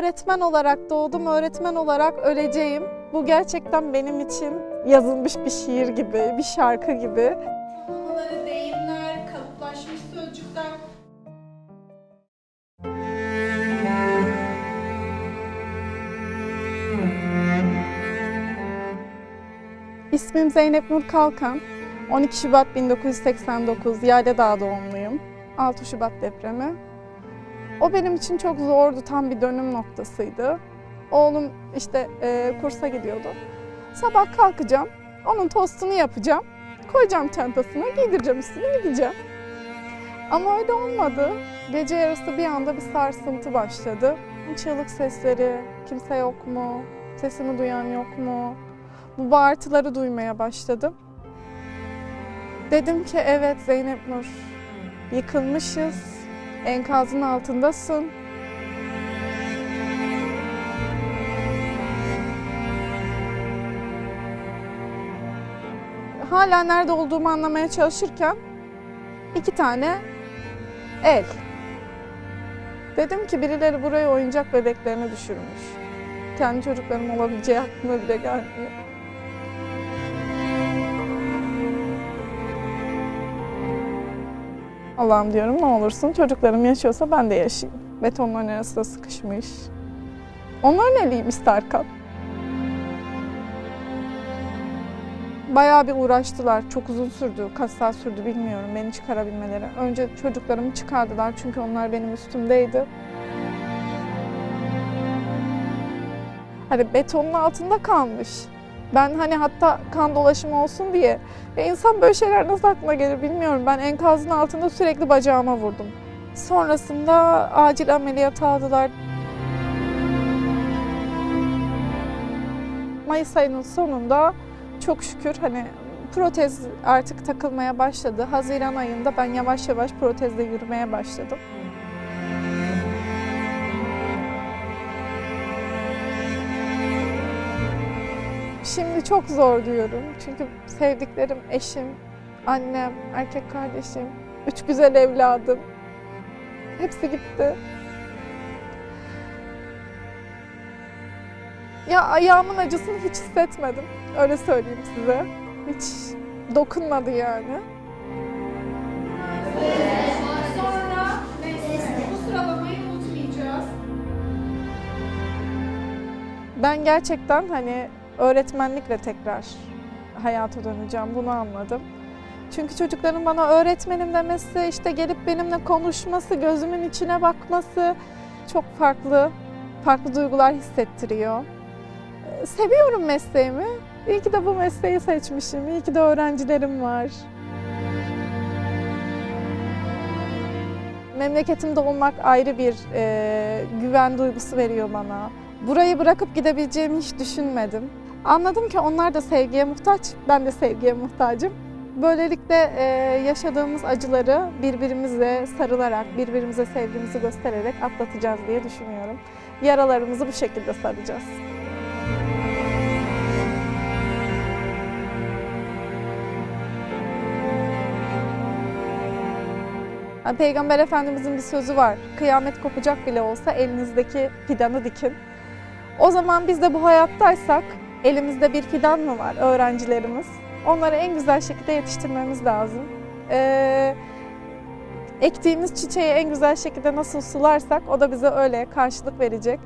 öğretmen olarak doğdum, öğretmen olarak öleceğim. Bu gerçekten benim için yazılmış bir şiir gibi, bir şarkı gibi. Konuları, deyimler, kalıplaşmış sözcükler. İsmim Zeynep Nur Kalkan. 12 Şubat 1989 Yayladağ doğumluyum. 6 Şubat depremi. O benim için çok zordu, tam bir dönüm noktasıydı. Oğlum işte e, kursa gidiyordu. Sabah kalkacağım, onun tostunu yapacağım, koyacağım çantasına, giydireceğim üstüne gideceğim. Ama öyle olmadı. Gece yarısı bir anda bir sarsıntı başladı. Çığlık sesleri, kimse yok mu, sesimi duyan yok mu? Bu bağırtıları duymaya başladım. Dedim ki evet Zeynep Nur, yıkılmışız, enkazın altındasın. Hala nerede olduğumu anlamaya çalışırken iki tane el. Dedim ki birileri buraya oyuncak bebeklerini düşürmüş. Kendi çocuklarım olabileceği aklıma bile gelmiyor. Allah'ım diyorum ne olursun çocuklarım yaşıyorsa ben de yaşayayım. Betonların arasında sıkışmış. Onların eliymiş Serkan. Bayağı bir uğraştılar. Çok uzun sürdü. Kaç saat sürdü bilmiyorum beni çıkarabilmeleri. Önce çocuklarımı çıkardılar çünkü onlar benim üstümdeydi. Hani betonun altında kalmış. Ben hani hatta kan dolaşımı olsun diye. Ya insan böyle şeyler nasıl aklına gelir bilmiyorum. Ben enkazın altında sürekli bacağıma vurdum. Sonrasında acil ameliyat aldılar. Mayıs ayının sonunda çok şükür hani protez artık takılmaya başladı. Haziran ayında ben yavaş yavaş protezle yürümeye başladım. Şimdi çok zor diyorum. Çünkü sevdiklerim eşim, annem, erkek kardeşim, üç güzel evladım. Hepsi gitti. Ya ayağımın acısını hiç hissetmedim. Öyle söyleyeyim size. Hiç dokunmadı yani. Ben gerçekten hani öğretmenlikle tekrar hayata döneceğim. Bunu anladım. Çünkü çocukların bana öğretmenim demesi, işte gelip benimle konuşması, gözümün içine bakması çok farklı, farklı duygular hissettiriyor. Ee, Seviyorum mesleğimi. İyi ki de bu mesleği seçmişim. İyi ki de öğrencilerim var. Memleketimde olmak ayrı bir e, güven duygusu veriyor bana. Burayı bırakıp gidebileceğimi hiç düşünmedim. Anladım ki onlar da sevgiye muhtaç, ben de sevgiye muhtacım. Böylelikle e, yaşadığımız acıları birbirimizle sarılarak, birbirimize sevgimizi göstererek atlatacağız diye düşünüyorum. Yaralarımızı bu şekilde saracağız. Peygamber Efendimizin bir sözü var. Kıyamet kopacak bile olsa elinizdeki fidanı dikin. O zaman biz de bu hayattaysak elimizde bir fidan mı var öğrencilerimiz? Onları en güzel şekilde yetiştirmemiz lazım. Ee, ektiğimiz çiçeği en güzel şekilde nasıl sularsak o da bize öyle karşılık verecek.